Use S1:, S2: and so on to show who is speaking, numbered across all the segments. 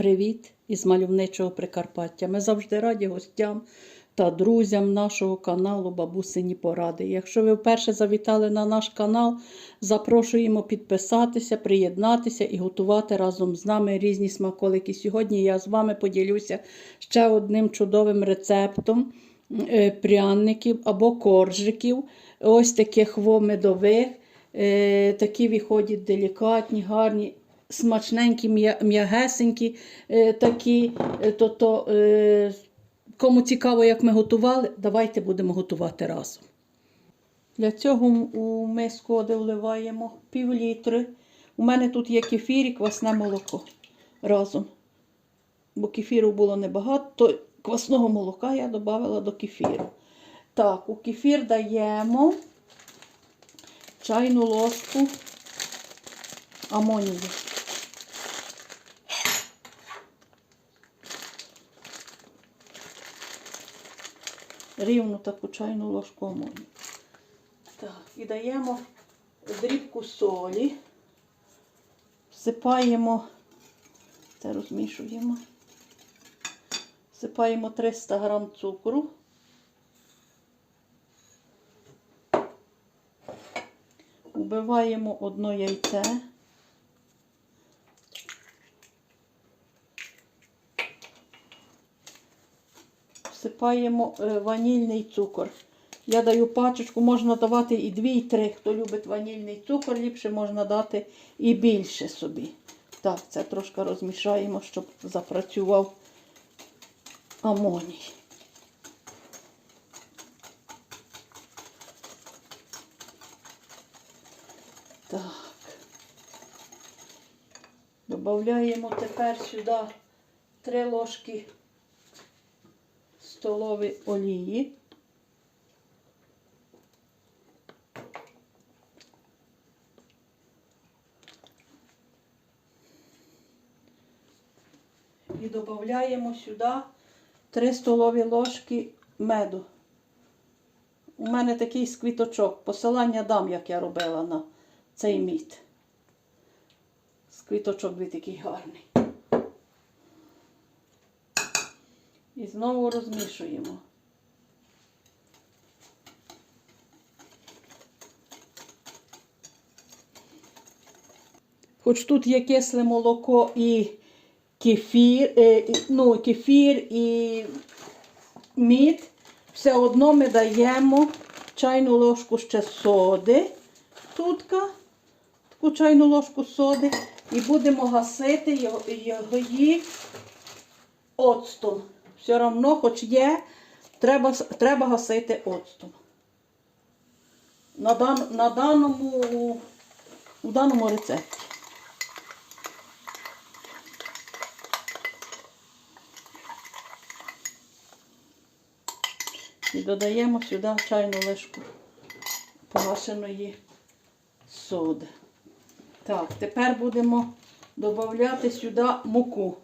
S1: Привіт із мальовничого Прикарпаття. Ми завжди раді гостям та друзям нашого каналу Бабусині Поради. Якщо ви вперше завітали на наш канал, запрошуємо підписатися, приєднатися і готувати разом з нами різні смаколики. Сьогодні я з вами поділюся ще одним чудовим рецептом е, пряників або коржиків. Ось таких медових. Е, Такі виходять делікатні, гарні смачненькі, м'ягесенькі е, такі. То, то, е, кому цікаво, як ми готували, давайте будемо готувати разом. Для цього у миску вливаємо пів літри. У мене тут є кефір і квасне молоко разом. Бо кефіру було небагато, то квасного молока я додавала до кефіру. Так, у кефір даємо чайну ложку амонію. Рівну таку чайну ложку амонію. Так, і даємо дрібку солі, всипаємо, це розмішуємо, всипаємо 300 грам цукру. Вбиваємо одно яйце. Всипаємо е, ванільний цукор. Я даю пачечку, можна давати і дві, і три. Хто любить ванільний цукор, ліпше можна дати і більше собі. Так, це трошки розмішаємо, щоб запрацював амоній. Так. Добавляємо тепер сюди 3 ложки столові олії. І додаємо сюди 3 столові ложки меду. У мене такий з квіточок. Посилання дам, як я робила на цей мід. З квіточок він такий гарний. І знову розмішуємо. Хоч тут є кисле молоко і кефір, е, ну, кефір і мід, все одно ми даємо чайну ложку ще соди. Тутка, таку чайну ложку соди. І будемо гасити її оцтом. Все одно, хоч є, треба, треба гасити оцтом. На, дан, на даному, у даному рецепті. І додаємо сюди чайну ложку погашеної соди. Так, тепер будемо додати сюди муку.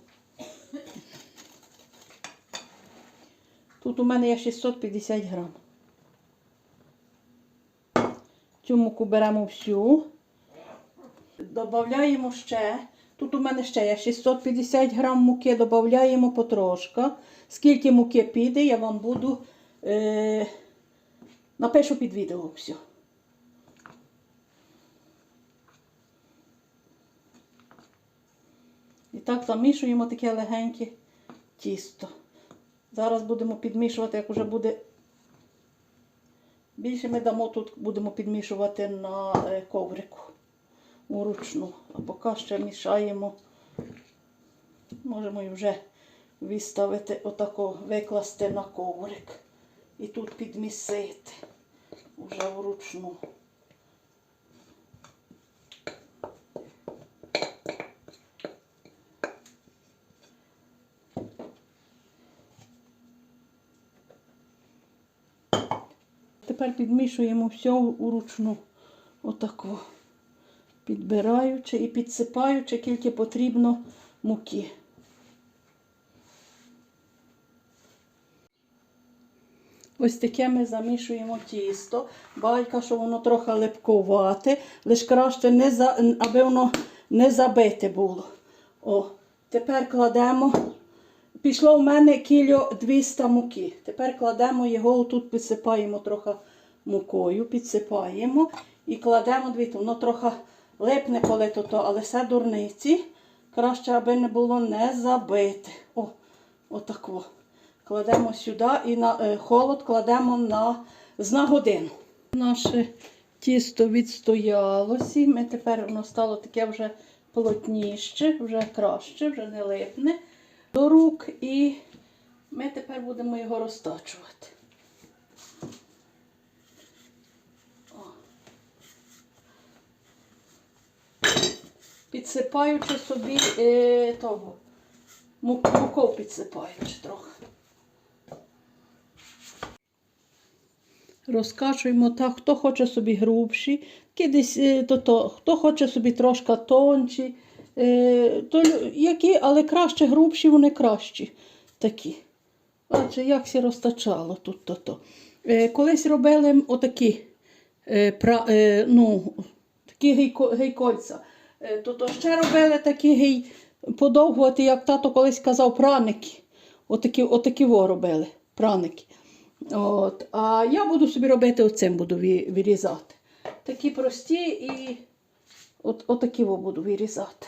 S1: Тут у мене є 650 грам. Цю муку беремо всю. Додаємо ще. Тут у мене ще є 650 грам муки, додаємо потрошка. Скільки муки піде, я вам буду е, напишу під відео все. І так замішуємо таке легеньке тісто. Зараз будемо підмішувати, як вже буде. Більше ми дамо тут, будемо підмішувати на е, коврику уручну. А поки ще мішаємо. Можемо і вже виставити отако, викласти на коврик. І тут підмісити вже вручну. Тепер підмішуємо все уручну. Отако. Підбираючи і підсипаючи, скільки потрібно муки. Ось таке ми замішуємо тісто. Байка, що воно трохи липкувате, лише краще, не за, аби воно не забите було. О, Тепер кладемо. Пішло в мене кіло 200 муки. Тепер кладемо його, тут підсипаємо трохи мукою, підсипаємо і кладемо дивіться, воно трохи липне, коли то, то, але все дурниці. Краще, аби не було не забите. О, отако. Кладемо сюди і на е, холод кладемо на, на годину. Наше тісто відстоялося. Ми тепер воно стало таке вже плотніше, вже краще, вже не липне до рук. І ми тепер будемо його розтачувати. Підсипаючи собі е, того, мук- муков підсипаючи трохи. Розкачуємо так, хто хоче собі грубші, кидись, е, то, то, хто хоче собі трошки тонші, то, які, але краще грубші, вони кращі такі. Бачите, як все розтачало тут то, то. Е, колись робили отакі, е, пра, е, ну, такі гейко, гейкольця. Е, то, то ще робили такі гей, подовгувати, як тато колись казав, праники. Отакі, отакі во робили, праники. От. А я буду собі робити оцим буду вирізати. Такі прості і от, отакі во буду вирізати.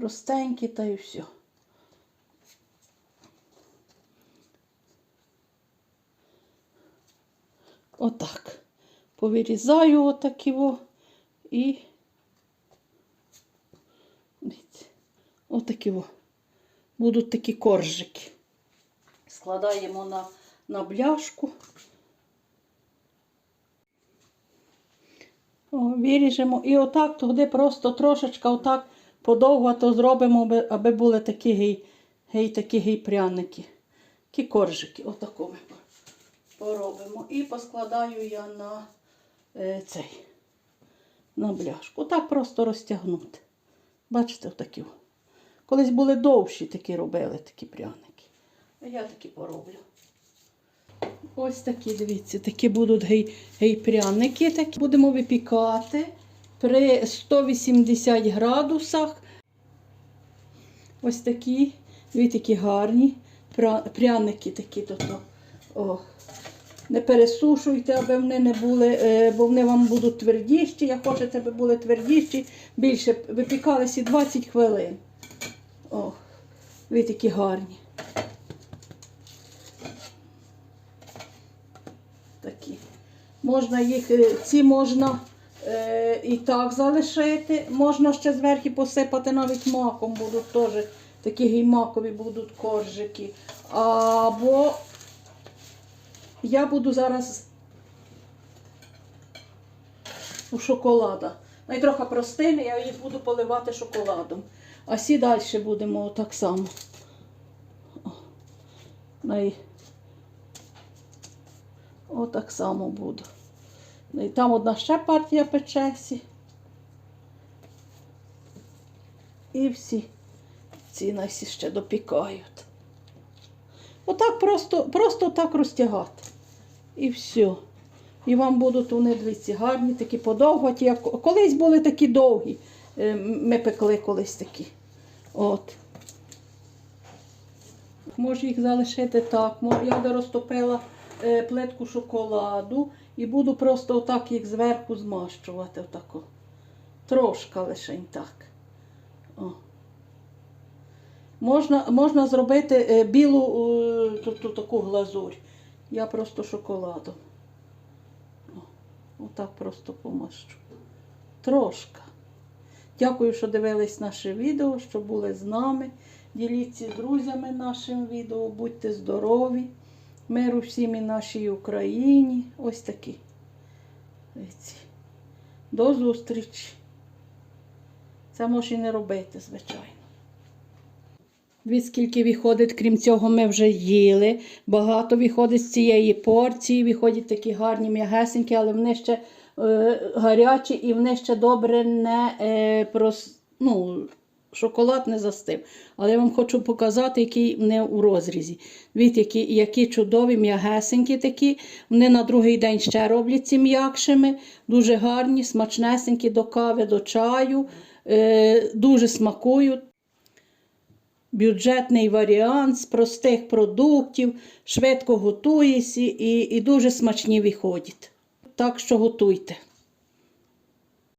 S1: Простенькі та і все. Отак. Повирізаю отакі во і отакі во. Будуть такі коржики. Складаємо на, на бляшку. О, виріжемо. І отак туди просто трошечка отак подовгато зробимо, аби, були такі гей, гей, такі гей пряники. Такі коржики. Отако ми поробимо. І поскладаю я на е, цей, на бляшку. Отак просто розтягнути. Бачите, отакі. Колись були довші такі робили, такі пряники. А я такі пороблю. Ось такі, дивіться, такі будуть гей, гей пряники. Такі. Будемо випікати при 180 градусах. Ось такі, дивіться, такі гарні пряники такі. То, то. О. Не пересушуйте, аби вони не були, е, бо вони вам будуть твердіші. Я хочете, аби були твердіші, більше випікалися 20 хвилин. О, ви такі гарні. Такі. Можна їх, е, ці можна і так залишити. Можна ще зверху посипати навіть маком, будуть теж такі геймакові будуть коржики. Або я буду зараз у шоколада. Ну і трохи простини, я їх буду поливати шоколадом. А сі далі будемо так само. Най- Отак само буду. Ну, І там одна ще партія печесі. І всі ці найсі ще допікають. Отак просто, просто так розтягати. І все. І вам будуть вони дивіться, гарні, такі подовгаті. Як... Колись були такі довгі. Е, Ми пекли колись такі. От. Можу їх залишити так. Я би розтопила е, плитку шоколаду і буду просто отак їх зверху змащувати. Отако. Трошка лишень так. О. Можна, можна зробити е, білу е, ту- ту таку глазурь. Я просто шоколадом. О, отак просто помащу. Трошка. Дякую, що дивились наше відео, що були з нами. Діліться з друзями нашим відео. Будьте здорові. Миру всім і нашій Україні. Ось такі. До зустрічі. Це може і не робити, звичайно. Дві скільки виходить, крім цього, ми вже їли. Багато виходить з цієї порції, виходять такі гарні м'ягесенькі, але вони ще е, гарячі і вони ще добре не е, прос, ну, шоколад не застив. Але я вам хочу показати, який вони у розрізі. Дивіться, які, які чудові, м'ягесенькі такі. Вони на другий день ще робляться м'якшими, дуже гарні, смачнесенькі до кави, до чаю. е, дуже смакують. Бюджетний варіант з простих продуктів, швидко готуєшся і, і дуже смачні виходять. Так що готуйте.